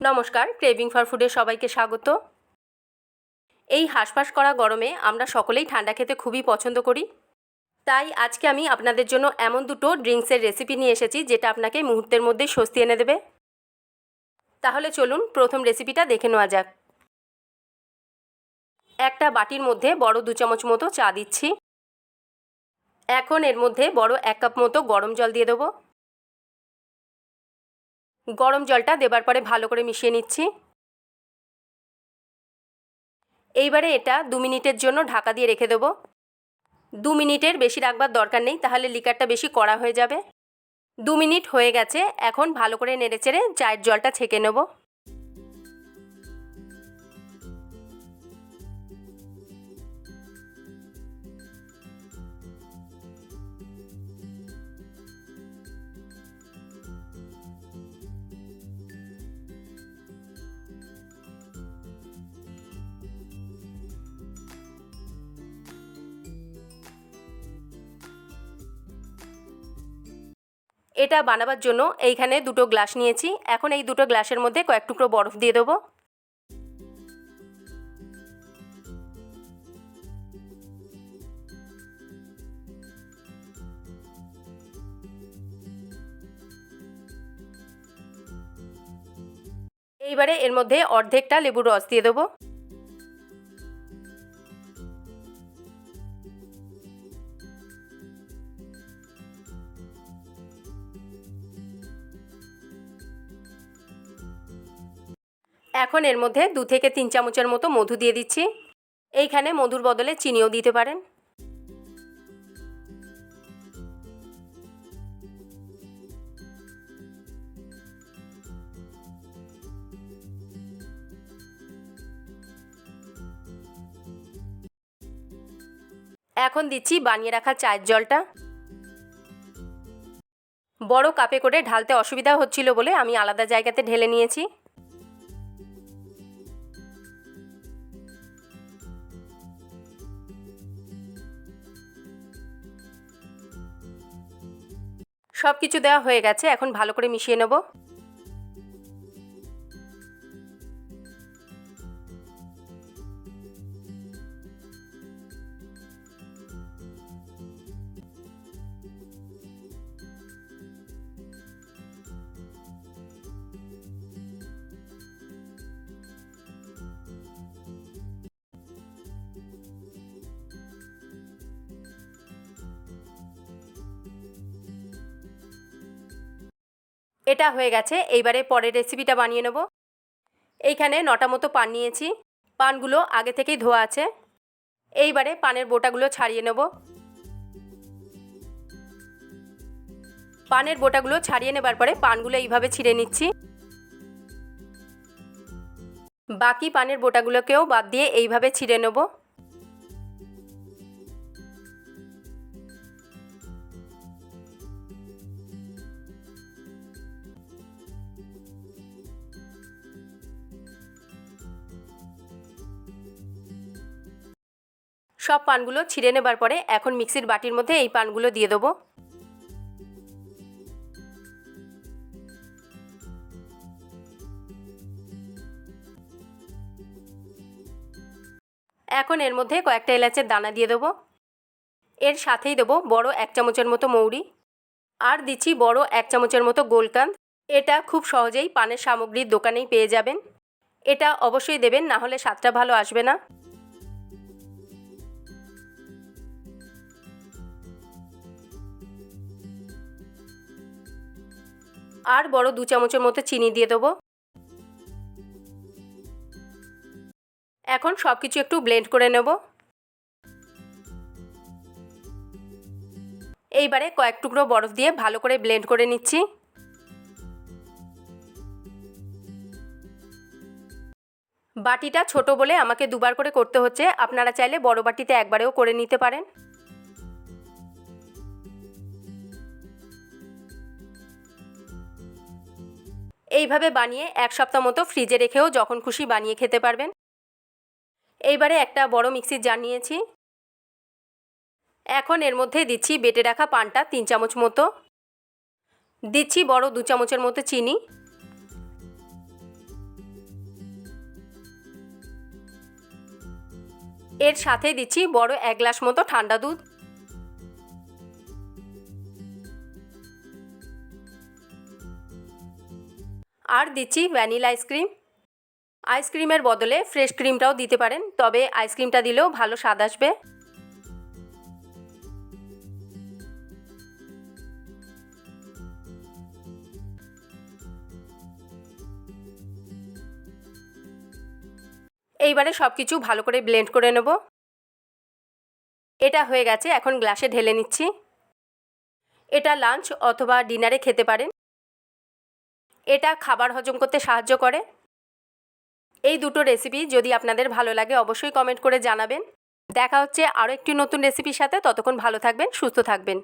নমস্কার, craving for ফুডে সবাইকে স্বাগত। এই হাঁসফাঁস করা গরমে আমরা সকলেই ঠান্ডা খেতে খুবই পছন্দ করি। তাই আজকে আমি আপনাদের জন্য এমন দুটো ড্রিঙ্কসের রেসিপি নিয়ে এসেছি, যেটা আপনাকে মুহূর্তের মধ্যেই স্বস্তি এনে দেবে। তাহলে চলুন প্রথম রেসিপিটা দেখে নেওয়া যাক। একটা বাটির মধ্যে বড় দু চামচ মতো চা দিচ্ছি। এখন এর মধ্যে বড় এক কাপ মতো গরম জল দিয়ে দেবো। গরম জলটা দেবার পরে ভালো করে মিশিয়ে নিচ্ছি। এইবারে এটা দু মিনিটের জন্য ঢাকা দিয়ে রেখে দেবো। দু মিনিটের বেশি রাখবার দরকার নেই, তাহলে লিকারটা বেশি কড়া হয়ে যাবে। দু মিনিট হয়ে গেছে, এখন ভালো করে নেড়ে চেড়ে চায়ের জলটা ছেঁকে নেব। এটা বানাবার জন্য এইখানে দুটো গ্লাস নিয়েছি। এখন এই দুটো গ্লাসের মধ্যে কয়েক টুকরো বরফ দিয়ে দেবো। এইবারে এর মধ্যে অর্ধেকটা লেবুর রস দিয়ে দেবো। এখন এর মধ্যে দু থেকে তিন চামচের মতো মধু দিয়ে দিচ্ছি। এইখানে মধুর বদলে চিনিও দিতে পারেন। এখন দিচ্ছি বানিয়ে রাখা চায়ের জলটা। বড় কাপে করে ঢালতে অসুবিধা হচ্ছিল বলে আমি আলাদা জায়গাতে ঢেলে নিয়েছি। সব কিছু দেওয়া হয়ে গেছে এখন ভালো করে মিশিয়ে নেব। এটা হয়ে গেছে, এইবারে পরের রেসিপিটা বানিয়ে নেব। এইখানে নটা মতো পান নিয়েছি, পানগুলো আগে থেকেই ধোয়া আছে। এইবারে পানের বোটাগুলো ছাড়িয়ে নেব। পানের বোটাগুলো ছাড়িয়ে নেবার পরে পানগুলো এইভাবে ছিঁড়ে নিচ্ছি। বাকি পানের বোটাগুলোকেও বাদ দিয়ে এইভাবে ছিঁড়ে নেব। সব পানগুলো ছিঁড়ে নেবার পরে এখন মিক্সির বাটির মধ্যে এই পানগুলো দিয়ে দেবো। এখন এর মধ্যে কয়েকটা এলাচের দানা দিয়ে দেবো। এর সাথেই দেবো বড় এক চামচের মতো মৌরি। আর দিচ্ছি বড় এক চামচের মতো গোলকান্দ এটা খুব সহজেই পানের সামগ্রীর দোকানেই পেয়ে যাবেন। এটা অবশ্যই দেবেন, না হলে স্বাদটা ভালো আসবে না। আর বড় দু চামচের মতো চিনি দিয়ে দেবো। এখন সব কিছু একটু ব্লেন্ড করে নেব। এইবারে কয়েক টুকরো বরফ দিয়ে ভালো করে ব্লেন্ড করে নিচ্ছি। বাটিটা ছোট বলে আমাকে দুবার করে করতে হচ্ছে। আপনারা চাইলে বড় বাটিতে একবারেও করে নিতে পারেন। এইভাবে বানিয়ে এক সপ্তাহ মতো ফ্রিজে রেখেও যখন খুশি বানিয়ে খেতে পারবেন। এইবারে একটা বড় মিক্সির জার নিয়েছি। এখন এর মধ্যে দিচ্ছি বেটে রাখা পানটা তিন চামচ মতো। দিচ্ছি বড় দু চামচের মতো চিনি। এর সাথে দিচ্ছি বড় এক গ্লাস মতো ঠান্ডা দুধ। আর দিচ্ছি ভ্যানিলা আইসক্রিম আইসক্রিমের বদলে ফ্রেশ ক্রিমটাও দিতে পারেন, তবে আইসক্রিমটা দিলেও ভালো স্বাদ আসবে। এইবারে সব কিছু ভালো করে ব্লেন্ড করে নেব। এটা হয়ে গেছে, এখন গ্লাসে ঢেলে নিচ্ছি। এটা লাঞ্চ অথবা ডিনারে খেতে পারেন। এটা খাবার হজম করতে সাহায্য করে? এই দুটো রেসিপি যদি আপনাদের ভালো লাগে, অবশ্যই কমেন্ট করে জানাবেন। দেখা হচ্ছে আরও একটি নতুন রেসিপির সাথে। ততক্ষণ ভালো থাকবেন, সুস্থ থাকবেন।